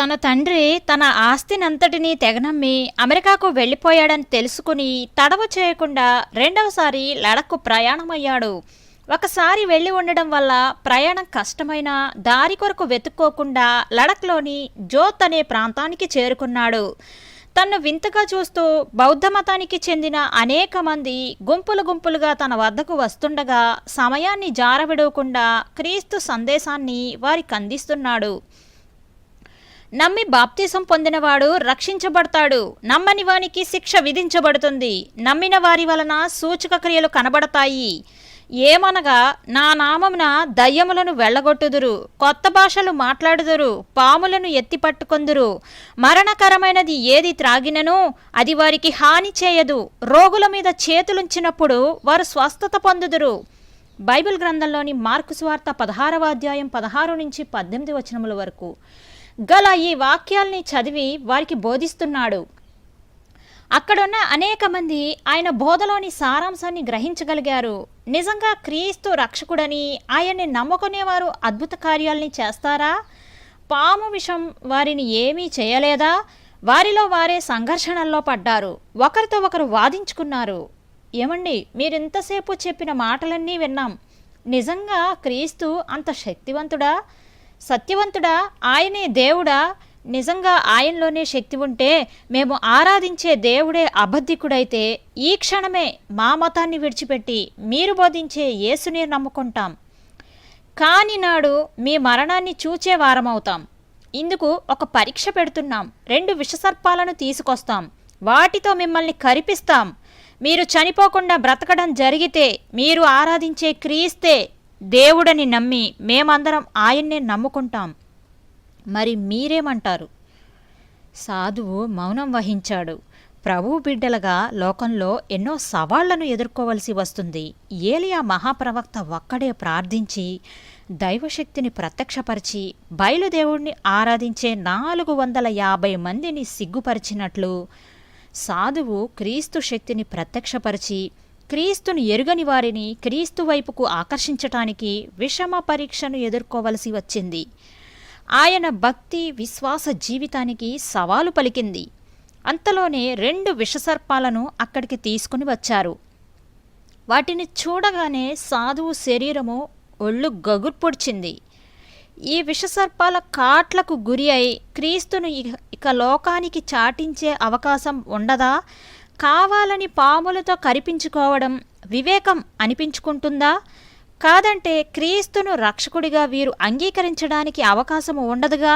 తన తండ్రి తన ఆస్తినంతటినీ తెగనమ్మి అమెరికాకు వెళ్ళిపోయాడని తెలుసుకుని తడవ చేయకుండా రెండవసారి లడక్కు ప్రయాణమయ్యాడు. ఒకసారి వెళ్ళి ఉండడం వల్ల ప్రయాణం కష్టమైన దారి కొరకు వెతుక్కోకుండా లడఖ్లోని జోత్ అనే ప్రాంతానికి చేరుకున్నాడు. తన్ను వింతగా చూస్తూ బౌద్ధ మతానికి చెందిన అనేక మంది గుంపులు గుంపులుగా తన వద్దకు వస్తుండగా సమయాన్ని జారవిడవకుండా క్రీస్తు సందేశాన్ని వారికి అందిస్తున్నాడు. నమ్మి బాప్తీసం పొందినవాడు రక్షించబడతాడు. నమ్మని వానికి శిక్ష విధించబడుతుంది. నమ్మిన వారి వలన సూచక క్రియలు కనబడతాయి. ఏమనగా నా నామమున దయ్యములను వెళ్ళగొట్టుదురు కొత్త భాషలు మాట్లాడుదురు పాములను ఎత్తి పట్టుకొందురు. మరణకరమైనది ఏది త్రాగినను అది వారికి హాని చేయదు. రోగుల మీద చేతులుంచినప్పుడు వారు స్వస్థత పొందుదురు. బైబిల్ గ్రంథంలోని మార్కు స్వార్త పదహారవ అధ్యాయం పదహారు నుంచి పద్దెనిమిది వచనముల వరకు. గల ఈ వాక్యాల్ని చదివి వారికి బోధిస్తున్నాడు. అక్కడున్న అనేక మంది ఆయన బోధలోని సారాంశాన్ని గ్రహించగలిగారు. నిజంగా క్రీస్తు రక్షకుడని ఆయన్ని నమ్ముకునేవారు అద్భుత కార్యాలని చేస్తారా? పాము విషం వారిని ఏమీ చేయలేదా? వారిలో వారే సంఘర్షణల్లో పడ్డారు. ఒకరితో ఒకరు వాదించుకున్నారు. ఏమండి మీరింతసేపు చెప్పిన మాటలన్నీ విన్నాం. నిజంగా క్రీస్తు అంత శక్తివంతుడా? సత్యవంతుడా ఆయనే దేవుడా? నిజంగా ఆయనలోనే శక్తి ఉంటే మేము ఆరాధించే దేవుడే అబద్ధికుడైతే ఈ క్షణమే మా మతాన్ని విడిచిపెట్టి మీరు బోధించే యేసునే నమ్ముకుంటాం. కాని నాడు మీ మరణాన్ని చూచే వారమవుతాం. ఇందుకు ఒక పరీక్ష పెడుతున్నాం. రెండు విషసర్పాలను తీసుకొస్తాం. వాటితో మిమ్మల్ని కరిపిస్తాం. మీరు చనిపోకుండా బ్రతకడం జరిగితే మీరు ఆరాధించే క్రీస్తే దేవుడని నమ్మి మేమందరం ఆయన్నే నమ్ముకుంటాం. మరి మీరేమంటారు? సాధువు మౌనం వహించాడు. ప్రభు బిడ్డలుగా లోకంలో ఎన్నో సవాళ్ళను ఎదుర్కోవలసి వస్తుంది. ఏలియా మహాప్రవక్త ఒక్కడే ప్రార్థించి దైవశక్తిని ప్రత్యక్షపరిచి బయలుదేవుడిని ఆరాధించే నాలుగు వందల యాభై మందిని సిగ్గుపరిచినట్లు సాధువు క్రీస్తు శక్తిని ప్రత్యక్షపరిచి క్రీస్తును ఎరుగని వారిని క్రీస్తు వైపుకు ఆకర్షించటానికి విషమ పరీక్షను ఎదుర్కోవలసి వచ్చింది. ఆయన భక్తి విశ్వాస జీవితానికి సవాలు పలికింది. అంతలోనే రెండు విషసర్పాలను అక్కడికి తీసుకుని వచ్చారు. వాటిని చూడగానే సాధువు శరీరము ఒళ్ళు గగుర్పొడిచింది. ఈ విషసర్పాల కాట్లకు గురి అయి క్రీస్తును ఇక ఇక లోకానికి చాటించే అవకాశం ఉండదా? కావాలని పాములతో కరిపించుకోవడం వివేకం అనిపించుకుంటుందా? కాదంటే క్రీస్తును రక్షకుడిగా వీరు అంగీకరించడానికి అవకాశము ఉండదుగా?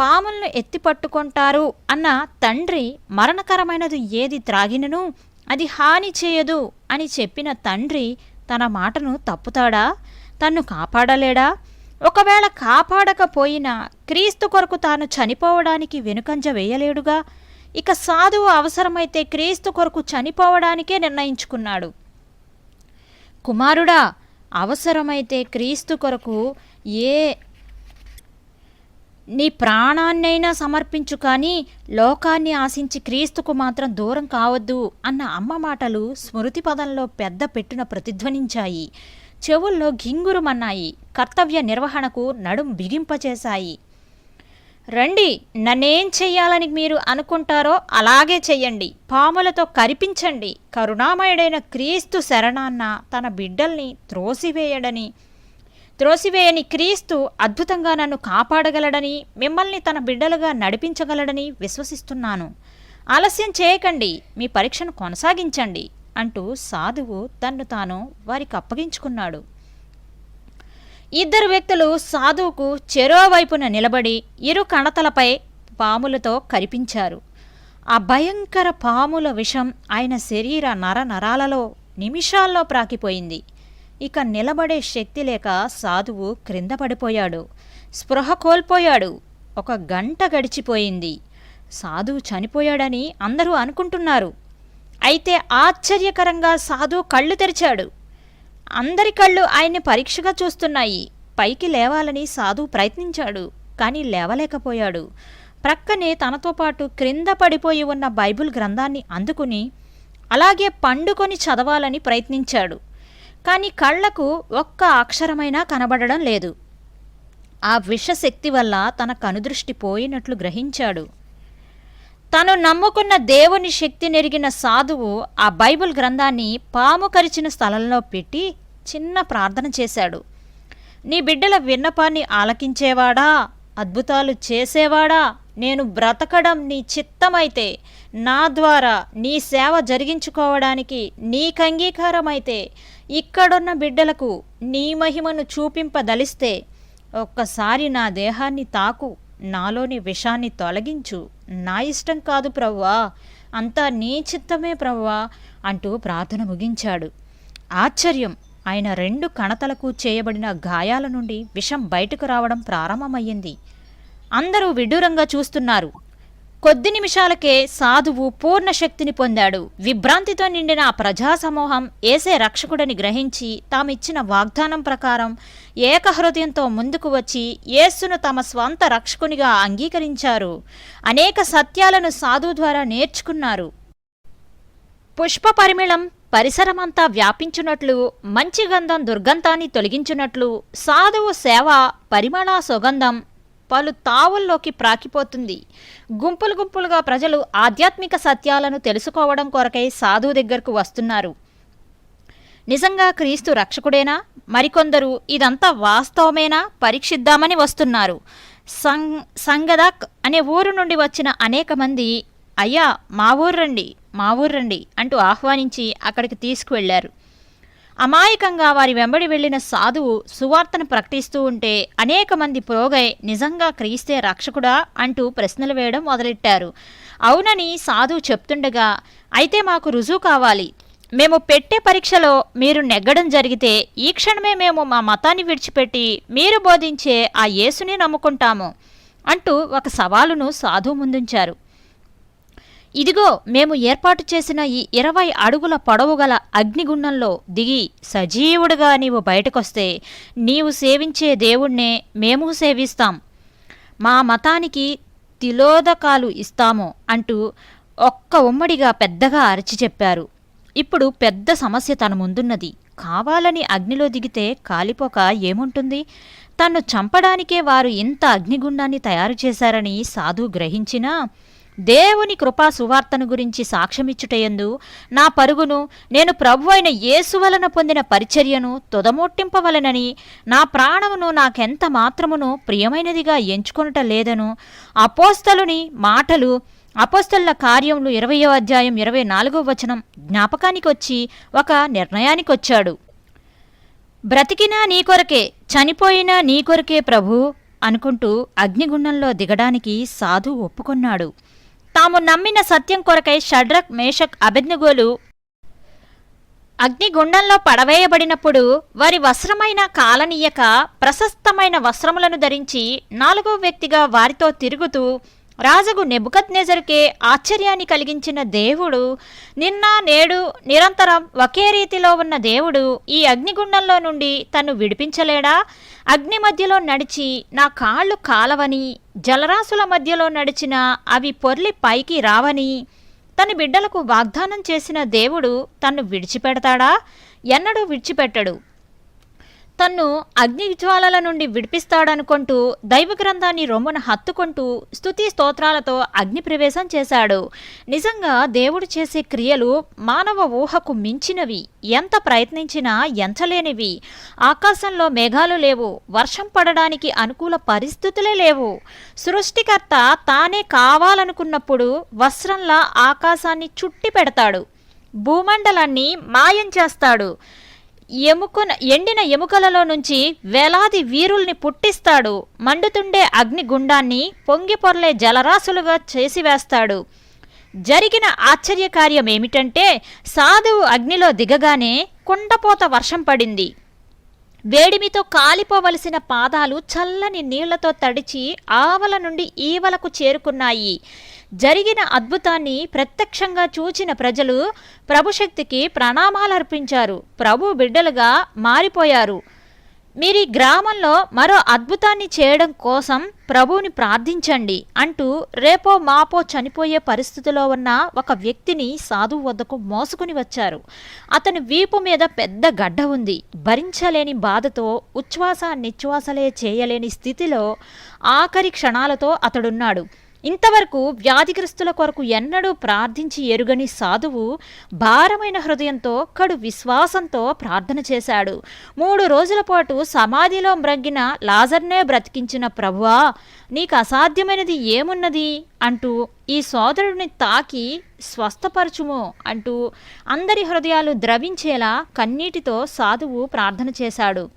పాములను ఎత్తిపట్టుకుంటారు అన్న తండ్రి మరణకరమైనది ఏది త్రాగినను? అది హాని చేయదు అని చెప్పిన తండ్రి తన మాటను తప్పుతాడా? తన్ను కాపాడలేడా? ఒకవేళ కాపాడకపోయినా క్రీస్తు కొరకు తాను చనిపోవడానికి వెనుకంజ వేయలేడుగా? ఇక సాధువు అవసరమైతే క్రీస్తు కొరకు చనిపోవడానికే నిర్ణయించుకున్నాడు. కుమారుడా అవసరమైతే క్రీస్తు కొరకు ఏ నీ ప్రాణాన్నైనా సమర్పించు కానీ లోకాన్ని ఆశించి క్రీస్తుకు మాత్రం దూరం కావద్దు అన్న అమ్మ మాటలు స్మృతి పదంలో పెద్ద పెట్టున ప్రతిధ్వనించాయి. చెవుల్లో ఘింగురుమన్నాయి. కర్తవ్య నిర్వహణకు నడుం బిగింపచేశాయి. రండి నన్నేం చెయ్యాలని మీరు అనుకుంటారో అలాగే చెయ్యండి. పాములతో కరిపించండి. కరుణామయుడైన క్రీస్తు శరణాన్న తన బిడ్డల్ని త్రోసివేయడని త్రోసివేయని క్రీస్తు అద్భుతంగా నన్ను కాపాడగలడని మిమ్మల్ని తన బిడ్డలుగా నడిపించగలడని విశ్వసిస్తున్నాను. ఆలస్యం చేయకండి మీ పరీక్షను కొనసాగించండి అంటూ సాధువు తన్ను తాను వారికి అప్పగించుకున్నాడు. ఇద్దరు వ్యక్తులు సాధువుకు చెరోవైపున నిలబడి ఇరు కణతలపై పాములతో కరిపించారు. ఆ భయంకర పాముల విషం ఆయన శరీర నర నరాలలో నిమిషాల్లో ప్రాకిపోయింది. ఇక నిలబడే శక్తి లేక సాధువు క్రింద పడిపోయాడు. స్పృహ కోల్పోయాడు. ఒక గంట గడిచిపోయింది. సాధువు చనిపోయాడని అందరూ అనుకుంటున్నారు. అయితే ఆశ్చర్యకరంగా సాధువు కళ్ళు తెరిచాడు. అందరి కళ్ళు ఆయన్ని పరీక్షగా చూస్తున్నాయి. పైకి లేవాలని సాధువు ప్రయత్నించాడు కానీ లేవలేకపోయాడు. ప్రక్కనే తనతో పాటు క్రింద పడిపోయి ఉన్న బైబిల్ గ్రంథాన్ని అందుకుని అలాగే పండుకొని చదవాలని ప్రయత్నించాడు. కానీ కళ్ళకు ఒక్క అక్షరమైనా కనబడడం లేదు. ఆ విషశక్తి వల్ల తన కనుదృష్టి పోయినట్లు గ్రహించాడు. తను నమ్ముకున్న దేవుని శక్తి నెరిగిన సాధువు ఆ బైబిల్ గ్రంథాన్ని పాము కరిచిన స్థలంలో పెట్టి చిన్న ప్రార్థన చేశాడు. నీ బిడ్డల విన్నపాన్ని ఆలకించేవాడా? అద్భుతాలు చేసేవాడా? నేను బ్రతకడం నీ చిత్తమైతే నా ద్వారా నీ సేవ జరిగించుకోవడానికి నీకు అంగీకారమైతే ఇక్కడున్న బిడ్డలకు నీ మహిమను చూపింపదలిస్తే ఒక్కసారి నా దేహాన్ని తాకు నాలోని విషాన్ని తొలగించు. నా ఇష్టం కాదు ప్రవ్వా అంతా నీ చిత్తమే ప్రవ్వా అంటూ ప్రార్థన ముగించాడు. ఆశ్చర్యం! ఆయన రెండు కణతలకు చేయబడిన గాయాల నుండి విషం బయటకు రావడం ప్రారంభమయ్యింది. అందరూ విడ్డూరంగా చూస్తున్నారు. కొద్ది నిమిషాలకే సాధువు పూర్ణ శక్తిని పొందాడు. విభ్రాంతితో నిండిన ఆ ప్రజాసమూహం ఏసే రక్షకుడని గ్రహించి తామిచ్చిన వాగ్దానం ప్రకారం ఏకహృదయంతో ముందుకు వచ్చి యేస్సును తమ స్వంత రక్షకునిగా అంగీకరించారు. అనేక సత్యాలను సాధువు ద్వారా నేర్చుకున్నారు. పుష్ప పరిమిళం పరిసరమంతా వ్యాపించునట్లు మంచి గంధం దుర్గంధాన్ని తొలగించునట్లు సాధువు సేవ పరిమళ సుగంధం పలు తావుల్లోకి ప్రాకిపోతుంది. గుంపులు గుంపులుగా ప్రజలు ఆధ్యాత్మిక సత్యాలను తెలుసుకోవడం కొరకై సాధువు దగ్గరకు వస్తున్నారు. నిజంగా క్రీస్తు రక్షకుడేనా? మరికొందరు ఇదంతా వాస్తవమేనా? పరీక్షిద్దామని వస్తున్నారు. సం సంగదాక్ అనే ఊరు నుండి వచ్చిన అనేక మంది అయ్యా మా ఊరు రండి. మా ఊరు రండి అంటూ ఆహ్వానించి అక్కడికి తీసుకువెళ్ళారు. అమాయకంగా వారి వెంబడి వెళ్ళిన సాధువు సువార్తను ప్రకటిస్తూ ఉంటే అనేక మంది ప్రోగై నిజంగా క్రీస్తే రక్షకుడా అంటూ ప్రశ్నలు వేయడం మొదలెట్టారు. అవునని సాధువు చెప్తుండగా అయితే మాకు రుజువు కావాలి. మేము పెట్టే పరీక్షలో మీరు నెగ్గడం జరిగితే ఈ క్షణమే మేము మా మతాన్ని విడిచిపెట్టి మీరు బోధించే ఆ యేసుని నమ్ముకుంటాము అంటూ ఒక సవాలును సాధువు ముందుంచారు. ఇదిగో మేము ఏర్పాటు చేసిన ఈ ఇరవై అడుగుల పొడవు గల అగ్నిగుండంలో దిగి సజీవుడుగా నీవు బయటకొస్తే నీవు సేవించే దేవుణ్ణే మేము సేవిస్తాం. మా మతానికి తిలోదకాలు ఇస్తాము అంటూ ఒక్క ఉమ్మడిగా పెద్దగా అరిచి చెప్పారు. ఇప్పుడు పెద్ద సమస్య తన ముందున్నది. కావాలని అగ్నిలో దిగితే కాలిపోక ఏముంటుంది? తన్ను చంపడానికే వారు ఇంత అగ్నిగుండాన్ని తయారు చేశారని సాధు గ్రహించినా దేవుని కృపా సువార్తను గురించి సాక్ష్యమిచ్చుటయందు నా పరుగును నేను ప్రభు అయిన యేసు వలన పొందిన పరిచర్యను తుదముట్టింపవలనని నా ప్రాణమును నాకెంత మాత్రమును ప్రియమైనదిగా ఎంచుకొనుట లేదను. అపోస్తలుని మాటలు అపోస్తల కార్యములు ఇరవయో అధ్యాయం ఇరవై నాలుగో వచనం జ్ఞాపకానికి వచ్చి ఒక నిర్ణయానికి వచ్చాడు బ్రతికినా నీ కొరకే చనిపోయినా నీ కొరకే ప్రభు అనుకుంటూ అగ్నిగుండంలో దిగడానికి సాధు ఒప్పుకొన్నాడు. తాము నమ్మిన సత్యం కొరకై షడ్రక్ మేషక్ అభిజ్ఞగోలు అగ్నిగుండంలో పడవేయబడినప్పుడు వారి వస్త్రమైన కాలనీయక ప్రశస్తమైన వస్త్రములను ధరించి నాలుగో వ్యక్తిగా వారితో తిరుగుతూ రాజగు నెబుకద్నెజరుకే ఆశ్చర్యాన్ని కలిగించిన దేవుడు నిన్న నేడు నిరంతరం ఒకే రీతిలో ఉన్న దేవుడు ఈ అగ్నిగుండంలో నుండి తను విడిపించలేడా? అగ్ని మధ్యలో నడిచి నా కాళ్ళు కాలవని జలరాశుల మధ్యలో నడిచిన అవి పొర్లి పైకి రావని తన బిడ్డలకు వాగ్దానం చేసిన దేవుడు తన్ను విడిచిపెడతాడా? ఎన్నడూ విడిచిపెట్టడు. తన్ను అగ్ని జ్వాలల నుండి విడిపిస్తాడనుకుంటూ దైవ గ్రంథాన్ని రొమ్మున హత్తుకుంటూ స్తుతి స్తోత్రాలతో అగ్ని ప్రవేశం చేశాడు. నిజంగా దేవుడు చేసే క్రియలు మానవ ఊహకు మించినవి. ఎంత ప్రయత్నించినా ఎంచలేనివి. ఆకాశంలో మేఘాలు లేవు. వర్షం పడడానికి అనుకూల పరిస్థితులే లేవు. సృష్టికర్త తానే కావాలనుకున్నప్పుడు వస్త్రంలా ఆకాశాన్ని చుట్టి పెడతాడు. భూమండలాన్ని మాయం చేస్తాడు. ఎముకన ఎండిన ఎముకలలో నుంచి వేలాది వీరుల్ని పుట్టిస్తాడు. మండుతుండే అగ్నిగుండాన్ని పొంగిపొర్లే జలరాశులుగా చేసివేస్తాడు. జరిగిన ఆశ్చర్యకార్యం ఏమిటంటే సాధువు అగ్నిలో దిగగానే కుండపోత వర్షం పడింది. వేడిమితో కాలిపోవలసిన పాదాలు చల్లని నీళ్ళతో తడిచి ఆవల నుండి ఈవలకు చేరుకున్నాయి. జరిగిన అద్భుతాన్ని ప్రత్యక్షంగా చూచిన ప్రజలు ప్రభుశక్తికి ప్రణామాలు అర్పించారు ప్రభు బిడ్డలుగా మారిపోయారు. మీరు ఈ గ్రామంలో మరో అద్భుతాన్ని చేయడం కోసం ప్రభువుని ప్రార్థించండి అంటూ రేపో మాపో చనిపోయే పరిస్థితిలో ఉన్న ఒక వ్యక్తిని సాధువు వద్దకు మోసుకుని వచ్చారు. అతని వీపు మీద పెద్ద గడ్డ ఉంది. భరించలేని బాధతో ఉచ్ఛ్వాస నిశ్వాసలే చేయలేని స్థితిలో ఆఖరి క్షణాలతో అతడున్నాడు. ఇంతవరకు వ్యాధిగ్రస్తుల కొరకు ఎన్నడూ ప్రార్థించి ఎరుగని సాధువు భారమైన హృదయంతో కడు విశ్వాసంతో ప్రార్థన చేశాడు. మూడు రోజుల పాటు సమాధిలో మ్రగ్గిన లాజర్నే బ్రతికించిన ప్రభువా నీకు అసాధ్యమైనది ఏమున్నది? అంటూ ఈ సోదరుడిని తాకి స్వస్థపరచుము అంటూ అందరి హృదయాలు ద్రవించేలా కన్నీటితో సాధువు ప్రార్థన చేశాడు.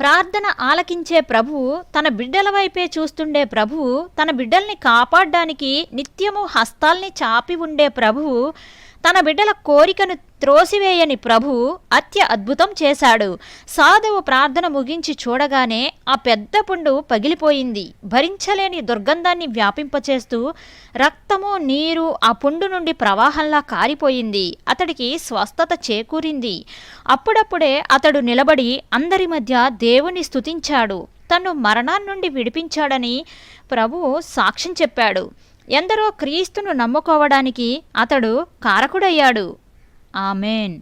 ప్రార్థన ఆలకించే ప్రభువు తన బిడ్డల వైపే చూస్తుండే ప్రభువు తన బిడ్డల్ని కాపాడడానికి నిత్యము హస్తాల్ని చాపి ఉండే ప్రభువు తన బిడ్డల కోరికను త్రోసివేయని ప్రభువు అత్య అద్భుతం చేశాడు. సాధువు ప్రార్థన ముగించి చూడగానే ఆ పెద్ద పుండు పగిలిపోయింది. భరించలేని దుర్గంధాన్ని వ్యాపింపచేస్తూ రక్తము నీరు ఆ పుండు నుండి ప్రవాహంలా కారిపోయింది. అతడికి స్వస్థత చేకూరింది. అప్పుడప్పుడే అతడు నిలబడి అందరి మధ్య దేవుని స్తుతించాడు. తను మరణాన్నుండి విడిపించాడని ప్రభువు సాక్ష్యం చెప్పాడు. ఎందరో క్రీస్తును నమ్ముకోవడానికి అతడు కారకుడయ్యాడు. ఆమెన్.